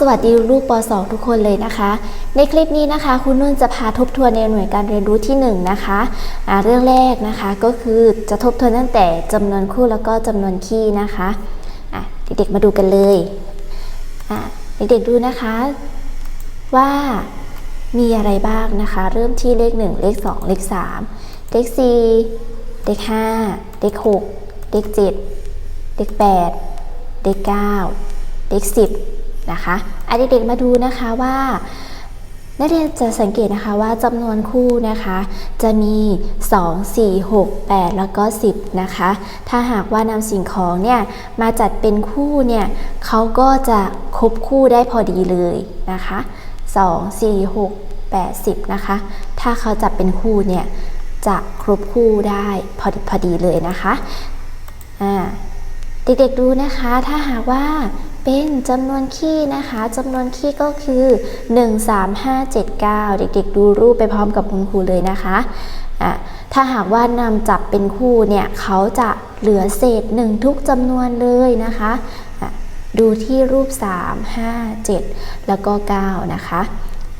สวัสดีลูกป .2 ทุกคนเลยนะคะ ในคลิปนี้นะคะคุณนุ่นจะพาทบทวนในหน่วยการเรียนรู้ที่ 1 นะคะอ่าเรื่องแรกนะคะก็คือจะทบทวนตั้งแต่จำนวนคู่แล้วก็จำนวนคี่นะคะะเด็กๆมาดูกันเลยเด็กๆดูนะคะว่ามีอะไรบ้างนะคะ เริ่มที่เลข 1 เลข 2 เลข 3 เลข 4 เลข 5 เลข 6 เลข 7 เลข 8 เลข 9 เลข 10 นะคะอเด็กๆมาดูนะคะว่านักเรียนจะสังเกตนะคะว่าจำนวนคู่นะคะ จะมี 2 4 6 8 แล้วก็ 10 นะคะ ถ้าหากว่านำสิ่งของเนี่ยมาจัดเป็นคู่เนี่ยเขาก็จะครบคู่ได้พอดีเลยนะคะ 2 4 6 8 10 นะคะ ถ้าเขาจัดเป็นคู่เนี่ยจะครบคู่ได้พอดีพอดีเลยนะคะ อ่า เด็กๆดูนะคะ ถ้าหากว่า เป็นจำนวนคี่นะคะจำนวนคี่ก็คือ 1 3 5 7 9 เด็กๆ ดูรูปไปพร้อมกับคุณครูเลยนะคะอะถ้าหากว่านำจับเป็นคู่เนี่ยเขาจะเหลือเศษ 1 ทุกจำนวนเลยนะคะอะดูที่รูป 3 5 7 แล้วก็ 9 นะคะ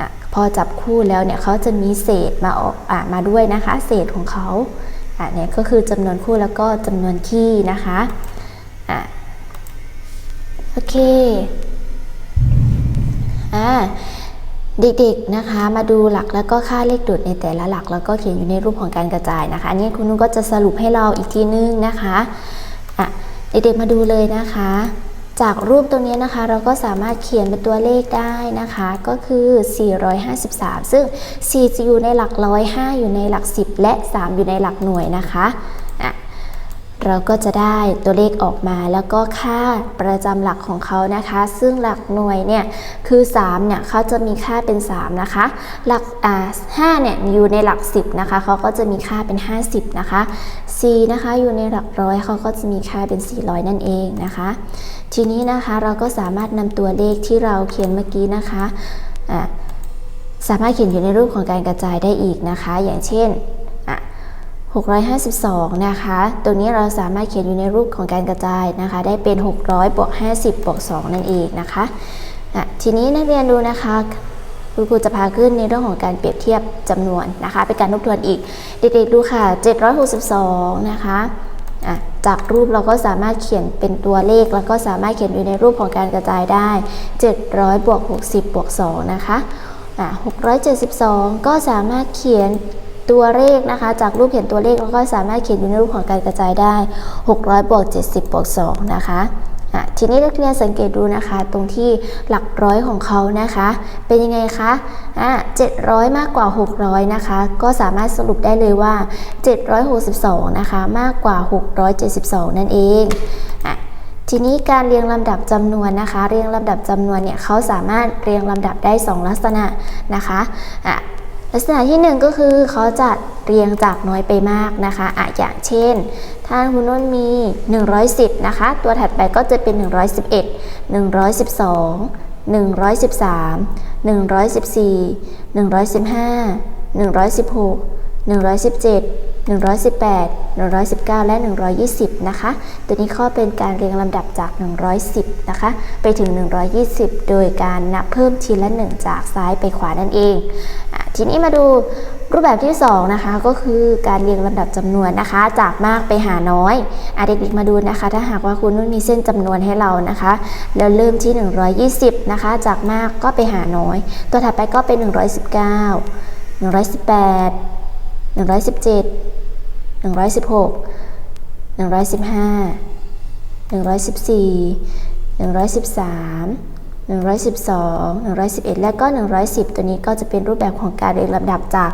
อะพอจับคู่แล้วเนี่ยเขาจะมีเศษมาออกอะมาด้วยนะคะ เศษของเขาอะเนี่ยก็คือจำนวนคู่แล้วก็จำนวนคี่นะคะอะ โอเคอ่าเด็กๆนะคะมาดูหลักแล้วก็ค่าเลขโดดในแต่ละหลัก แล้วก็เขียนอยู่ในรูปของการกระจายนะคะอันนี้คุณนุ่นก็จะสรุปให้เราอีกทีนึงนะคะอะเด็กๆมาดูเลยนะคะ จากรูปตรงนี้นะคะ เราก็สามารถเขียนเป็นตัวเลขได้นะคะ ก็คือ 453 ซึ่ง 4 จะอยู่ในหลักร้อย5อยู่ในหลัก 10 และ 3 อยู่ในหลักหน่วยนะคะ เราก็จะได้ตัวเลขออกมาแล้วก็ค่าประจำหลักของเขานะคะ ซึ่งหลักหน่วยเนี่ยคือ3เนี่ยเขาจะมีค่าเป็น 3 นะคะ หลักอ่า5เนี่ยอยู่ในหลัก 10นะคะเขาก็จะมีค่าเป็น 50 นะคะ4นะคะอยู่ในหลักร้อยเขาก็จะมีค่าเป็น 400 นั่นเองนะคะ ทีนี้นะคะเราก็สามารถนำตัวเลขที่เราเขียนเมื่อกี้นะคะอ่าสามารถเขียนอยู่ในรูปของการกระจายได้อีกนะคะ อย่างเช่น 652 นะคะ ตัวนี้เราสามารถเขียนอยู่ในรูปของการกระจายนะคะ ได้เป็น 600บวก50บวก2นั่นเองนะคะอะทีนี้นักเรียนดูนะคะคุณครูจะพาขึ้นในเรื่องของการเปรียบเทียบจำนวนนะคะ เป็นการทบทวนอีก เด็กๆดูค่ะ 762 นะคะอะจากรูปเราก็สามารถเขียนเป็นตัวเลข แล้วก็สามารถเขียนอยู่ในรูปของการกระจายได้ 700บวก60บวก2นะคะอะ672 ก็สามารถเขียน ตัวเลขนะคะ จากรูปเขียนตัวเลขเราก็สามารถเขียนอยู่ในรูปของการกระจายได้ 600บวก70บวก2นะคะอะทีนี้นักเรียนสังเกตดูนะคะ ตรงที่หลักร้อยของเขานะคะ เป็นยังไงคะอะ700 มากกว่า 600 นะคะ ก็สามารถสรุปได้เลยว่า 762 นะคะ มากกว่า 672 นั่นเองอะทีนี้การเรียงลำดับจำนวนนะคะ เรียงลำดับจำนวนเนี่ยเขาสามารถเรียงลำดับได้ 2 ลักษณะนะคะอะ ลักษณะที่หนึ่งก็คือเขาจะเรียงจากน้อยไปมากนะคะอะอย่างเช่น ถ้าคุณนุ่นมี 110 นะคะ ตัวถัดไปก็จะเป็น 111 112 113 114 115 116 117 118 119 และ 120 นะคะ ตัวนี้ข้อเป็นการเรียงลำดับจาก 110 นะคะ ไปถึง 120 โดยการนับเพิ่มทีละ 1 จากซ้ายไปขวานั่นเอง ทีนี้มาดูรูปแบบที่2นะคะก็คือการเรียงลำดับจำนวนนะคะ จากมากไปหาน้อยอเด็กๆมาดูนะคะ ถ้าหากว่าคุณนุ่นมีเส้นจำนวนให้เรานะคะ แล้วเริ่มที่ 120 นะคะ จากมากก็ไปหาน้อย ตัวถัดไปก็เป็น 119 118 117 116 115 114 113 112 111 และก็ 110 ตัวนี้ก็จะเป็นรูปแบบของการเรียงลำดับจาก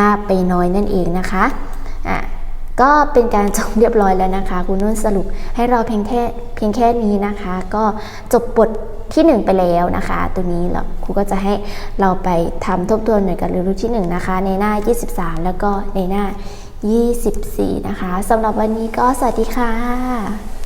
มากไปน้อยนั่นเองนะคะอะก็เป็นการจบเรียบร้อยแล้วนะคะ คุณนุ่นสรุปให้เราเพียงแค่เพียงแค่นี้นะคะ ก็จบบทที่ 1 ไปแล้วนะคะ ตัวนี้เราครูก็จะให้เราไปทำทบทวนหน่วยการเรียนรู้ที่ 1 นะคะ ในหน้า 23 แล้วก็ในหน้า 24 นะคะสำหรับวันนี้ก็สวัสดีค่ะ